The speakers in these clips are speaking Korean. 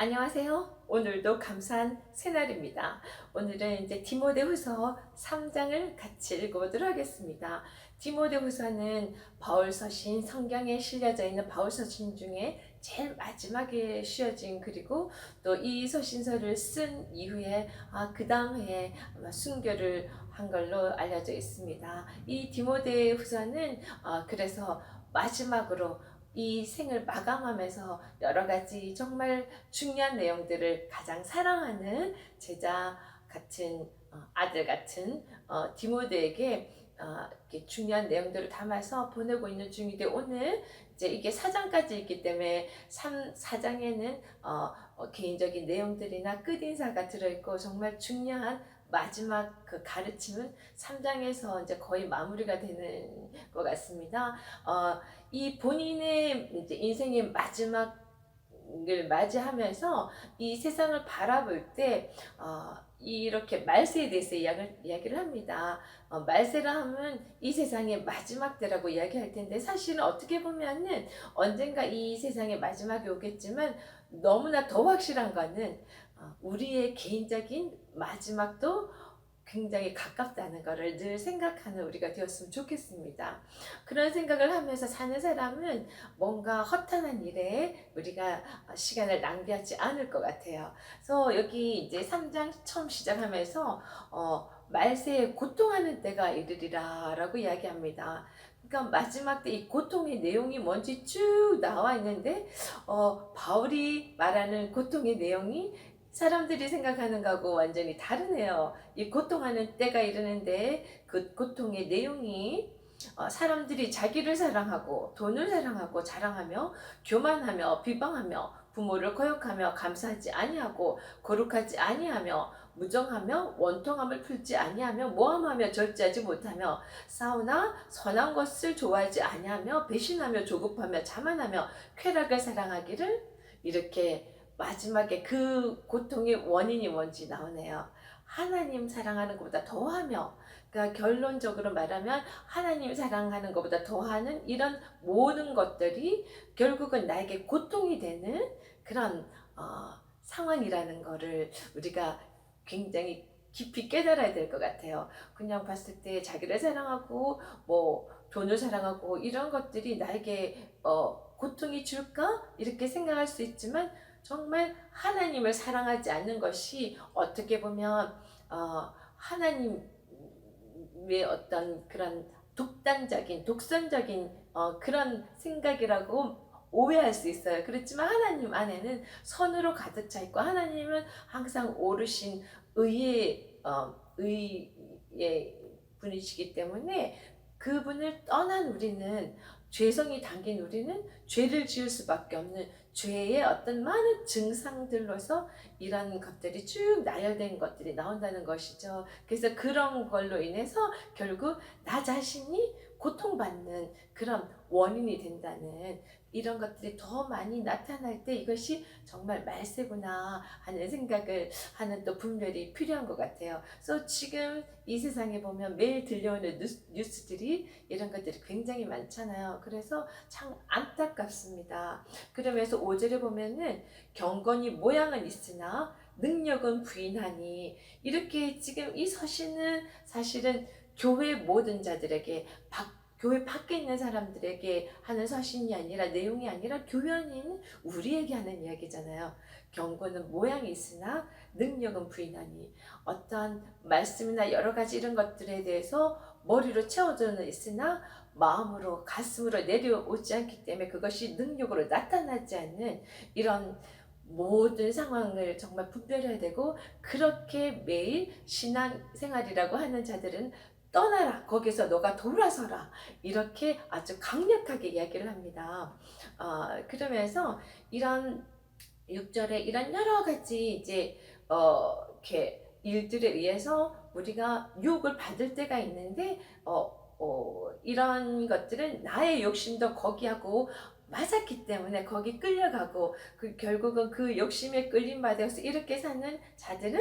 안녕하세요. 오늘도 감사한 새날입니다. 오늘은 이제 디모데후서 3장을 같이 읽어보도록 하겠습니다. 디모데후서는 바울서신 성경에 실려져 있는 바울서신 중에 제일 마지막에 쉬어진 그리고 또 이 서신서를 쓴 이후에 아, 그 다음 해에 아마 순교를 한 걸로 알려져 있습니다. 이 디모데후서는 어, 그래서 마지막으로 이 생을 마감하면서 여러 가지 정말 중요한 내용들을 가장 사랑하는 제자 같은 어, 아들 같은 어, 디모데에게 어, 중요한 내용들을 담아서 보내고 있는 중인데 오늘 이제 이게 4장까지 있기 때문에 3, 4장에는 어, 어, 개인적인 내용들이나 끝인사가 들어있고 정말 중요한 마지막 그 가르침은 3장에서 이제 거의 마무리가 되는 것 같습니다. 어, 이 본인의 이제 인생의 마지막 을 맞이하면서 이 세상을 바라볼 때 어, 이렇게 말세에 대해서 이야기를, 이야기를 합니다. 어, 말세라 하면 이 세상의 마지막 때라고 이야기할 텐데 사실은 어떻게 보면은 언젠가 이 세상의 마지막이 오겠지만 너무나 더 확실한 거는 어, 우리의 개인적인 마지막도 굉장히 가깝다는 것을 늘 생각하는 우리가 되었으면 좋겠습니다. 그런 생각을 하면서 사는 사람은 뭔가 허탄한 일에 우리가 시간을 낭비하지 않을 것 같아요. 그래서 여기 이제 3장 처음 시작하면서 어, 말세에 고통하는 때가 이르리라 라고 이야기합니다. 그러니까 마지막 때 이 고통의 내용이 뭔지 쭉 나와 있는데 어, 바울이 말하는 고통의 내용이 사람들이 생각하는 거하고 완전히 다르네요. 이 고통하는 때가 이르는데 그 고통의 내용이 어, 사람들이 자기를 사랑하고 돈을 사랑하고 자랑하며 교만하며 비방하며 부모를 거역하며 감사하지 아니하고 거룩하지 아니하며 무정하며 원통함을 풀지 아니하며 모함하며 절제하지 못하며 싸우나 선한 것을 좋아하지 아니하며 배신하며 조급하며 자만하며 쾌락을 사랑하기를 이렇게 마지막에 그 고통의 원인이 뭔지 나오네요. 하나님 사랑하는 것보다 더하며, 그러니까 결론적으로 말하면 하나님 사랑하는 것보다 더하는 이런 모든 것들이 결국은 나에게 고통이 되는 그런 어, 상황이라는 거를 우리가 굉장히 깊이 깨달아야 될 것 같아요. 그냥 봤을 때 자기를 사랑하고 뭐 돈을 사랑하고 이런 것들이 나에게 어, 고통이 줄까 이렇게 생각할 수 있지만 정말 하나님을 사랑하지 않는 것이 어떻게 보면 어, 하나님의 어떤 그런 독단적인 독선적인 어, 그런 생각이라고 오해할 수 있어요. 그렇지만 하나님 안에는 선으로 가득 차 있고 하나님은 항상 오르신 의의 어, 의의 분이시기 때문에 그분을 떠난 우리는 죄성이 담긴 우리는 죄를 지을 수밖에 없는 죄의 어떤 많은 증상들로서 이런 것들이 쭉 나열된 것들이 나온다는 것이죠. 그래서 그런 걸로 인해서 결국 나 자신이 고통받는 그런 원인이 된다는 이런 것들이 더 많이 나타날 때 이것이 정말 말세구나 하는 생각을 하는 또 분별이 필요한 것 같아요. 그래서 지금 이 세상에 보면 매일 들려오는 뉴스, 들이 이런 것들이 굉장히 많잖아요. 그래서 참 안타깝습니다. 그러면서 5절에 보면은 경건이 모양은 있으나 능력은 부인하니 이렇게 지금 이 서신은 사실은 교회 모든 자들에게 박 교회 밖에 있는 사람들에게 하는 서신이 아니라 내용이 아니라 교회 있는 우리에게 하는 이야기잖아요. 경고는 모양이 있으나 능력은 부인하니 어떠한 말씀이나 여러 가지 이런 것들에 대해서 머리로 채워져 있으나 마음으로 가슴으로 내려오지 않기 때문에 그것이 능력으로 나타나지 않는 이런 모든 상황을 정말 분별해야 되고 그렇게 매일 신앙생활이라고 하는 자들은 떠나라. 거기서 너가 돌아서라. 이렇게 아주 강력하게 이야기를 합니다. 어, 그러면서 이런 6절에 이런 여러 가지 이제 어, 이렇게 일들에 의해서 우리가 유혹을 받을 때가 있는데 어, 어, 이런 것들은 나의 욕심도 거기하고 맞았기 때문에 거기 끌려가고 그 결국은 그 욕심에 끌림 받아서 이렇게 사는 자들은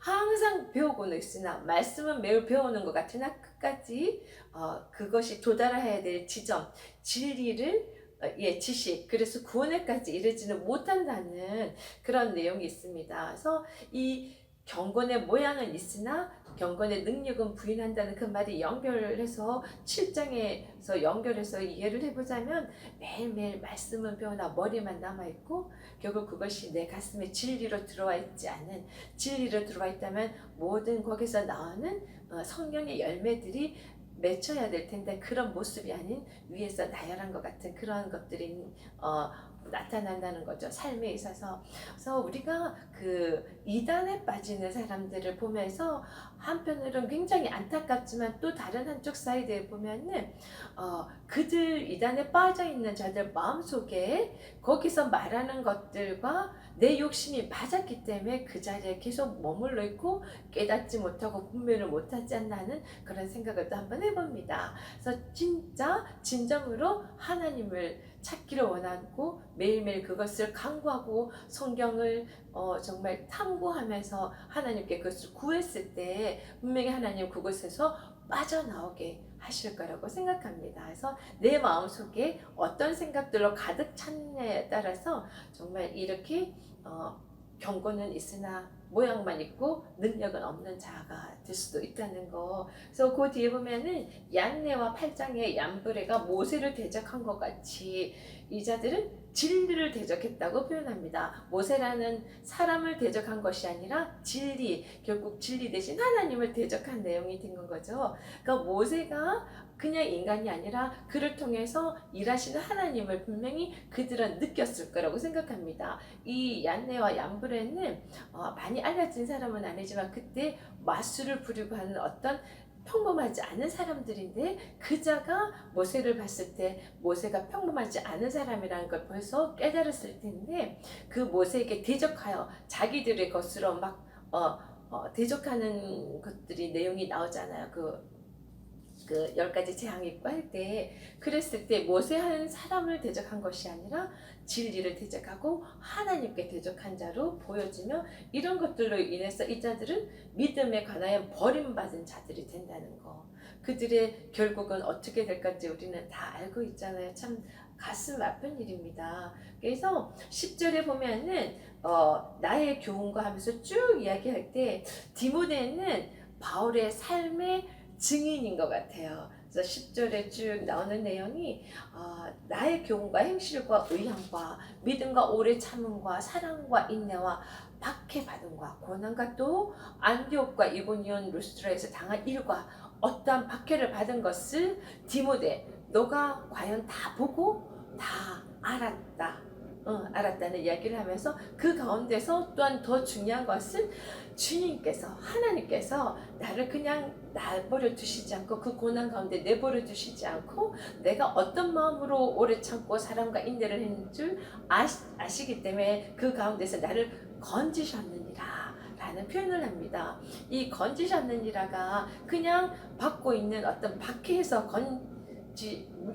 항상 배우고는 있으나 말씀은 매우 배우는 것 같으나 끝까지 어, 그것이 도달해야 될 지점 진리를 어, 예, 지식, 그래서 구원에까지 이르지는 못한다는 그런 내용이 있습니다. 그래서 이 경건의 모양은 있으나 경건의 능력은 부인한다는 그 말이 연결해서 7장에서 연결해서 이해를 해보자면 매일매일 말씀은 배우나 머리만 남아있고 결국 그것이 내 가슴에 진리로 들어와 있지 않은 진리로 들어와 있다면 모든 거기서 나오는 어, 성령의 열매들이 맺혀야 될 텐데 그런 모습이 아닌 위에서 나열한 것 같은 그런 것들이 어, 나타난다는 거죠 삶에 있어서. 그래서 우리가 그 이단에 빠지는 사람들을 보면서 한편으로는 굉장히 안타깝지만 또 다른 한쪽 사이드에 보면은 어, 그들 이단에 빠져 있는 자들 마음속에 거기서 말하는 것들과 내 욕심이 맞았기 때문에 그 자리에 계속 머물러 있고 깨닫지 못하고 분별을 못하지 않나는 그런 생각을 또 한번 해봅니다. 그래서 진짜 진정으로 하나님을 찾기를 원하고 매일매일 그것을 강구하고 성경을 어, 정말 탐구하면서 하나님께 그것을 구했을 때 분명히 하나님 그곳에서 빠져나오게 하실 거라고 생각합니다. 그래서 내 마음속에 어떤 생각들로 가득 찼냐에 따라서 정말 이렇게 어, 경고는 있으나 모양만 있고 능력은 없는 자가 될 수도 있다는 거. 그래서 그 뒤에 보면은 얀네와 팔장의 얀브레가 모세를 대적한 것 같이 이 자들은 진리를 대적했다고 표현합니다. 모세라는 사람을 대적한 것이 아니라 진리, 결국 진리 대신 하나님을 대적한 내용이 된 거죠. 그러니까 모세가 그냥 인간이 아니라 그를 통해서 일하시는 하나님을 분명히 그들은 느꼈을 거라고 생각합니다. 이 얀네와 얀브레는 어, 많이 알려진 사람은 아니지만 그때 마술을 부리고 하는 어떤 평범하지 않은 사람들인데 그자가 모세를 봤을 때 모세가 평범하지 않은 사람이라는 걸 벌써 깨달았을 텐데 그 모세에게 대적하여 자기들의 것으로 막 어, 어, 대적하는 것들이 내용이 나오잖아요. 그 그 열 가지 재앙이 있고 할 때 그랬을 때 모세한 사람을 대적한 것이 아니라 진리를 대적하고 하나님께 대적한 자로 보여지며 이런 것들로 인해서 이 자들은 믿음에 관하여 버림받은 자들이 된다는 거. 그들의 결국은 어떻게 될 건지 우리는 다 알고 있잖아요. 참 가슴 아픈 일입니다. 그래서 10절에 보면은 어, 나의 교훈과 하면서 쭉 이야기할 때 디모데는 바울의 삶의 증인인 것 같아요. 그래서 10절에 쭉 나오는 내용이 어, 나의 교훈과 행실과 의향과 믿음과 오래 참음과 사랑과 인내와 박해받음과 고난과 또 안디옥과 이고니온 루스트라에서 당한 일과 어떠한 박해를 받은 것을 디모데 너가 과연 다 보고 다 알았다. 어, 알았다는 이야기를 하면서 그 가운데서 또한 더 중요한 것은 주님께서 하나님께서 나를 그냥 내버려 두시지 않고 그 고난 가운데 내버려 두시지 않고 내가 어떤 마음으로 오래 참고 사람과 인내를 했는 줄 아시, 아시기 때문에 그 가운데서 나를 건지셨느니라 라는 표현을 합니다. 이 건지셨느니라가 그냥 받고 있는 어떤 박해에서 건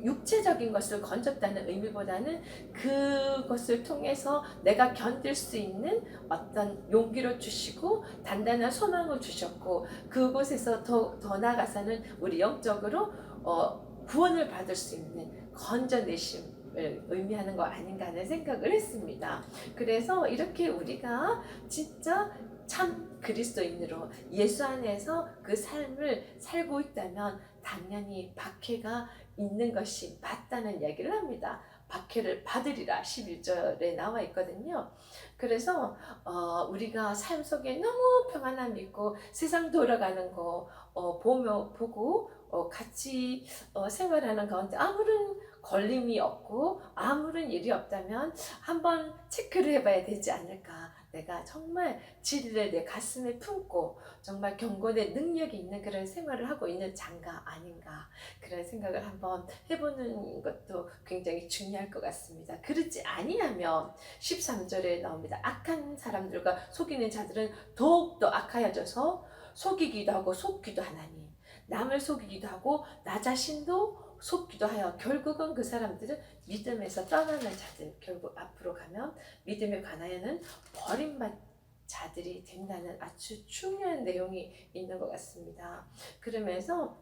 육체적인 것을 건졌다는 의미보다는 그것을 통해서 내가 견딜 수 있는 어떤 용기를 주시고 단단한 소망을 주셨고 그곳에서 더, 더 나아가서는 우리 영적으로 어, 구원을 받을 수 있는 건져내심 을 의미하는 거 아닌가 하는 생각을 했습니다. 그래서 이렇게 우리가 진짜 참 그리스도인으로 예수 안에서 그 삶을 살고 있다면 당연히 박해가 있는 것이 맞다는 이야기를 합니다. 박해를 받으리라 11절에 나와 있거든요. 그래서 어, 우리가 삶 속에 너무 평안함 있고 세상 돌아가는 거 어, 보며 보고 어, 같이 어, 생활하는 가운데 아무런 걸림이 없고 아무런 일이 없다면 한번 체크를 해봐야 되지 않을까. 내가 정말 진리를 내 가슴에 품고 정말 경건의 능력이 있는 그런 생활을 하고 있는 장가 아닌가 그런 생각을 한번 해보는 것도 굉장히 중요할 것 같습니다. 그렇지 아니하면 13절에 나옵니다. 악한 사람들과 속이는 자들은 더욱더 악하여져서 속이기도 하고 속기도 하나니 남을 속이기도 하고 나 자신도 속기도 하여 결국은 그 사람들은 믿음에서 떠나는 자들 결국 앞으로 가면 믿음에 관하여는 버림받 자들이 된다는 아주 중요한 내용이 있는 것 같습니다. 그러면서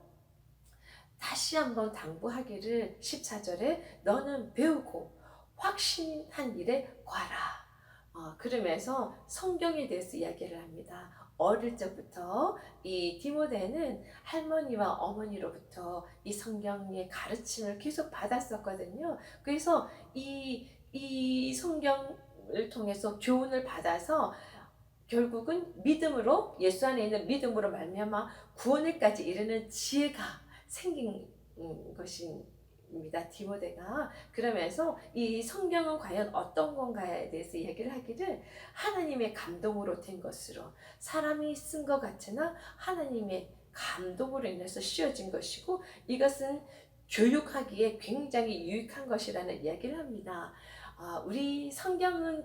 다시 한번 당부하기를 14절에 너는 배우고 확신한 일에 과라. 어, 그러면서 성경에 대해서 이야기를 합니다. 어릴 적부터 이 디모데는 할머니와 어머니로부터 이 성경의 가르침을 계속 받았었거든요. 그래서 이, 이 성경을 통해서 교훈을 받아서 결국은 믿음으로 예수 안에 있는 믿음으로 말미암아 구원에까지 이르는 지혜가 생긴 음, 것 입니다. 디모데가 그러면서 이 성경은 과연 어떤 건가에 대해서 얘기를 하기를 하나님의 감동으로 된 것으로 사람이 쓴 것 같으나 하나님의 감동으로 인해서 씌워진 것이고 이것은 교육하기에 굉장히 유익한 것이라는 이야기를 합니다. 아, 우리 성경은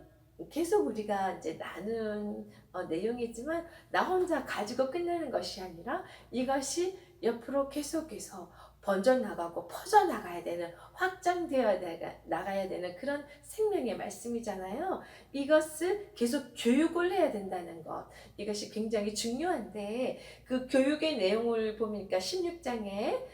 계속 우리가 이제 나눈 어, 내용이지만 나 혼자 가지고 끝내는 것이 아니라 이것이 옆으로 계속해서 번져나가고 퍼져나가야 되는 확장되어 나가야 되는 그런 생명의 말씀이잖아요. 이것을 계속 교육을 해야 된다는 것 이것이 굉장히 중요한데 그 교육의 내용을 보니까 16장에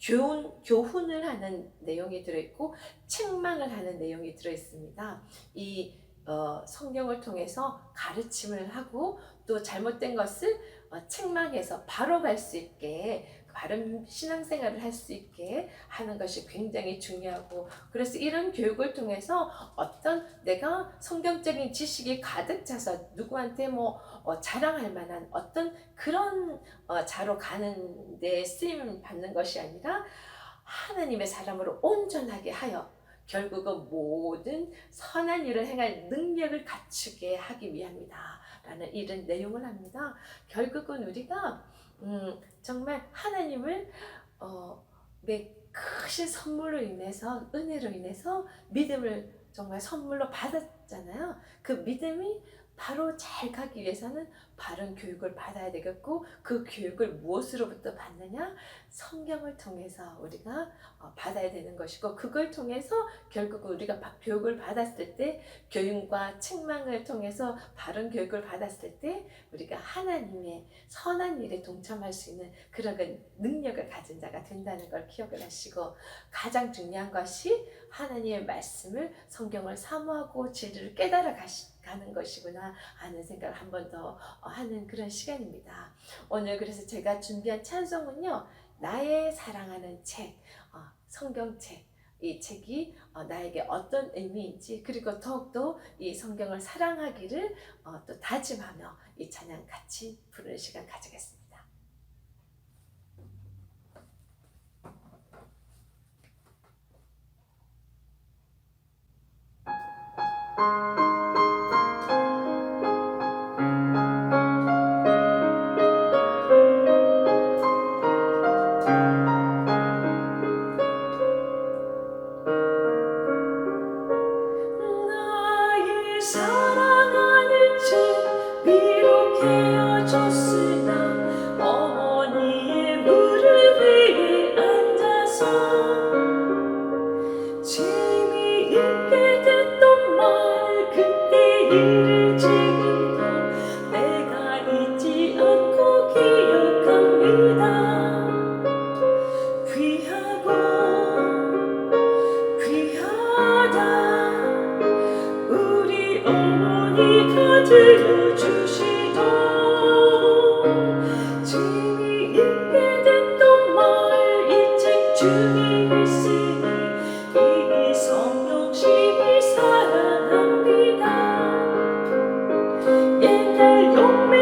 교훈, 교훈을 하는 내용이 들어있고 책망을 하는 내용이 들어있습니다. 이 어, 성경을 통해서 가르침을 하고 또 잘못된 것을 어, 책망해서 바로 갈 수 있게 바른 신앙생활을 할 수 있게 하는 것이 굉장히 중요하고 그래서 이런 교육을 통해서 어떤 내가 성경적인 지식이 가득 차서 누구한테 뭐 어, 자랑할 만한 어떤 그런 어, 자로 가는 데 쓰임 받는 것이 아니라 하나님의 사람으로 온전하게 하여 결국은 모든 선한 일을 행할 능력을 갖추게 하기 위함이다. 라는 이런 내용을 합니다. 결국은 우리가 음, 정말 하나님을 어, 내 크신 선물로 인해서 은혜로 인해서 믿음을 정말 선물로 받았잖아요. 그 믿음이 바로 잘 가기 위해서는 바른 교육을 받아야 되겠고 그 교육을 무엇으로부터 받느냐? 성경을 통해서 우리가 어, 받아야 되는 것이고 그걸 통해서 결국 우리가 교육을 받았을 때 교육과 책망을 통해서 바른 교육을 받았을 때 우리가 하나님의 선한 일에 동참할 수 있는 그런 능력을 가진 자가 된다는 걸 기억을 하시고 가장 중요한 것이 하나님의 말씀을 성경을 사모하고 진리를 깨달아 가시 가는 것이구나 하는 생각을 한 번 더 하는 그런 시간입니다. 오늘 그래서 제가 준비한 찬송은요. 나의 사랑하는 책, 어, 성경책. 이 책이 어, 나에게 어떤 의미인지 그리고 더욱더 이 성경을 사랑하기를 어, 또 다짐하며 이 찬양 같이 부르는 시간 가지겠습니다. 들어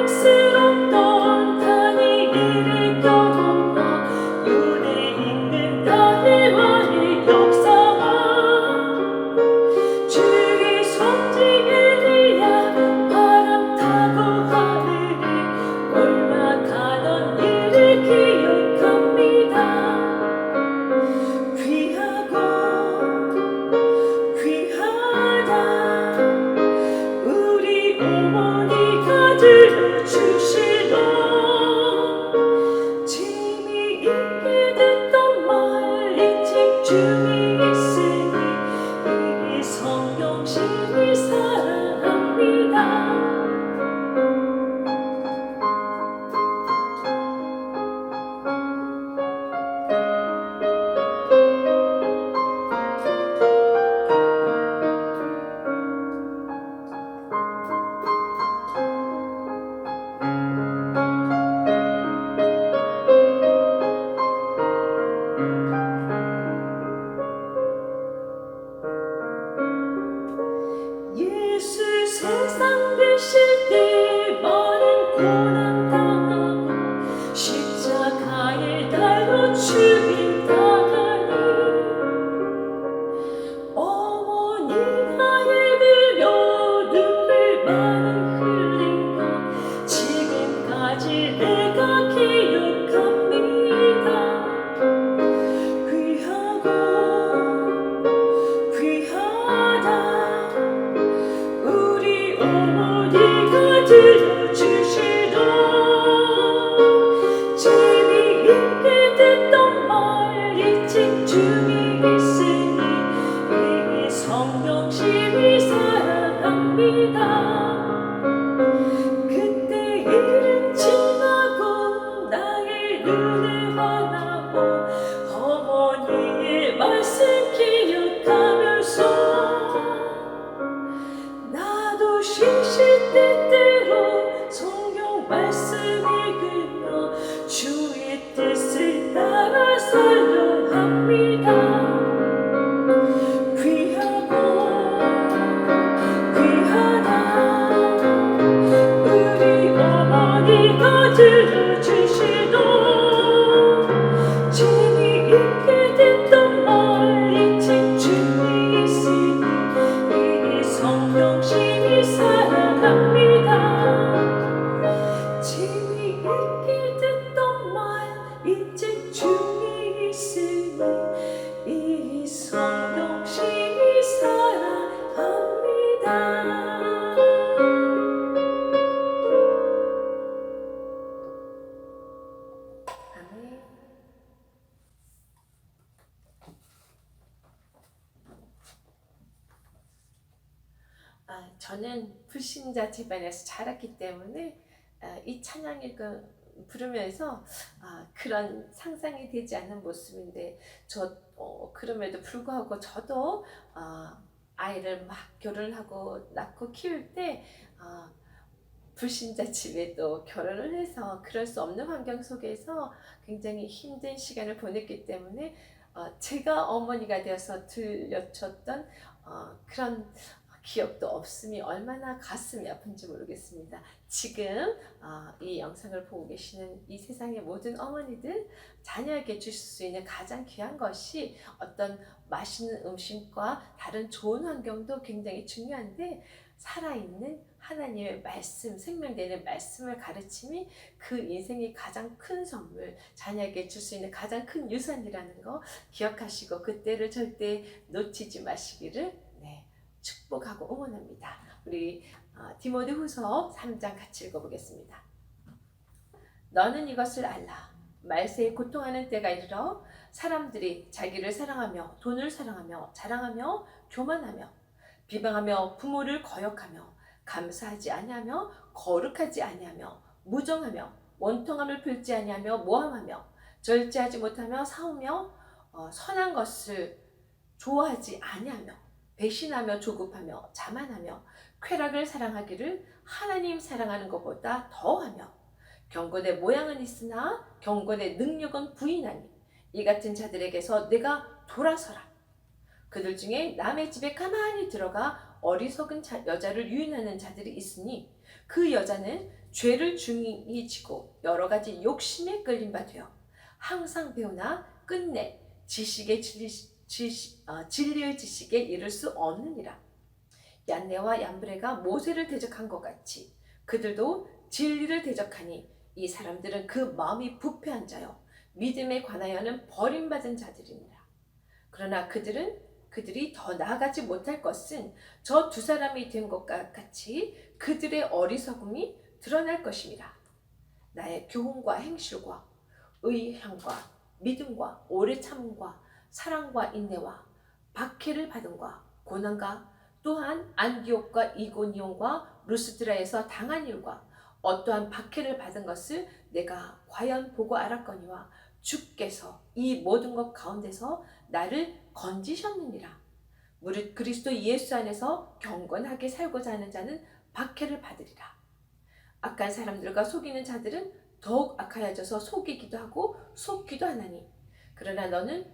주시던 집안에서 자랐기 때문에 아, 이 찬양을 그 부르면서 아, 그런 상상이 되지 않는 모습인데 저 어, 그럼에도 불구하고 저도 아, 아이를 막 결혼하고 낳고 키울 때 아, 불신자 집에 또 결혼을 해서 그럴 수 없는 환경 속에서 굉장히 힘든 시간을 보냈기 때문에 어, 제가 어머니가 되어서 들려줬던 어, 그런 기억도 없음이 얼마나 가슴이 아픈지 모르겠습니다. 지금 어, 이 영상을 보고 계시는 이 세상의 모든 어머니들 자녀에게 주실 수 있는 가장 귀한 것이 어떤 맛있는 음식과 다른 좋은 환경도 굉장히 중요한데 살아있는 하나님의 말씀, 생명되는 말씀을 가르침이 그 인생의 가장 큰 선물, 자녀에게 줄 수 있는 가장 큰 유산이라는 거 기억하시고 그때를 절대 놓치지 마시기를 네, 축복하고 응원합니다. 우리 어, 디모데 후서 3장 같이 읽어보겠습니다. 너는 이것을 알라. 말세에 고통하는 때가 이르러 사람들이 자기를 사랑하며 돈을 사랑하며 자랑하며 교만하며 비방하며 부모를 거역하며 감사하지 아니하며 거룩하지 아니하며 무정하며 원통함을 풀지 아니하며 모함하며 절제하지 못하며 사오며 어, 선한 것을 좋아하지 아니하며 배신하며 조급하며 자만하며 쾌락을 사랑하기를 하나님 사랑하는 것보다 더하며 경건의 모양은 있으나 경건의 능력은 부인하니 이 같은 자들에게서 내가 돌아서라. 그들 중에 남의 집에 가만히 들어가 어리석은 자, 여자를 유인하는 자들이 있으니 그 여자는 죄를 중히 지고 여러 가지 욕심에 끌린 바 되어 항상 배우나 끝내 지식의 진리, 지식, 어, 진리의 지식에 이를 수 없느니라. 얀네와 얀브레가 모세를 대적한 것 같이 그들도 진리를 대적하니 이 사람들은 그 마음이 부패한 자요 믿음에 관하여는 버림받은 자들이니라. 그러나 그들은 그들이 더 나아가지 못할 것은 저 두 사람이 된 것과 같이 그들의 어리석음이 드러날 것입니다. 나의 교훈과 행실과 의향과 믿음과 오래 참음과 사랑과 인내와 박해를 받음과 고난과 또한 안디옥과 이고니온과 루스드라에서 당한 일과 어떠한 박해를 받은 것을 내가 과연 보고 알았거니와 주께서 이 모든 것 가운데서 나를 건지셨느니라. 무릇 그리스도 예수 안에서 경건하게 살고자 하는 자는 박해를 받으리라. 악한 사람들과 속이는 자들은 더욱 악하여져서 속이기도 하고 속기도 하나니 그러나 너는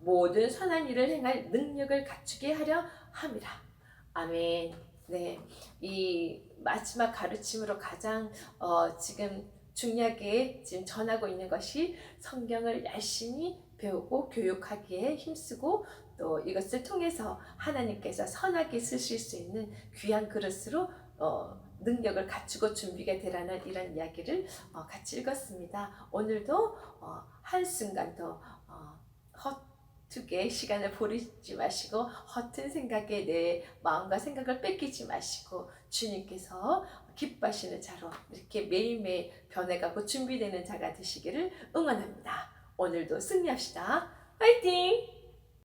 모든 선한 일을 행할 능력을 갖추게 하려 함이라. 아멘. 네, 이 마지막 가르침으로 가장 어, 지금 중요하게 지금 전하고 있는 것이 성경을 열심히 배우고 교육하기에 힘쓰고 또 이것을 통해서 하나님께서 선하게 쓰실 수 있는 귀한 그릇으로 어, 능력을 갖추고 준비가 되라는 이런 이야기를 어, 같이 읽었습니다. 오늘도 어, 한순간도 어, 헛되게 시간을 보내지 마시고 허튼 생각에 내 마음과 생각을 뺏기지 마시고 주님께서 기뻐하시는 자로 이렇게 매일매일 변해가고 준비되는 자가 되시기를 응원합니다. 오늘도 승리합시다. 화이팅!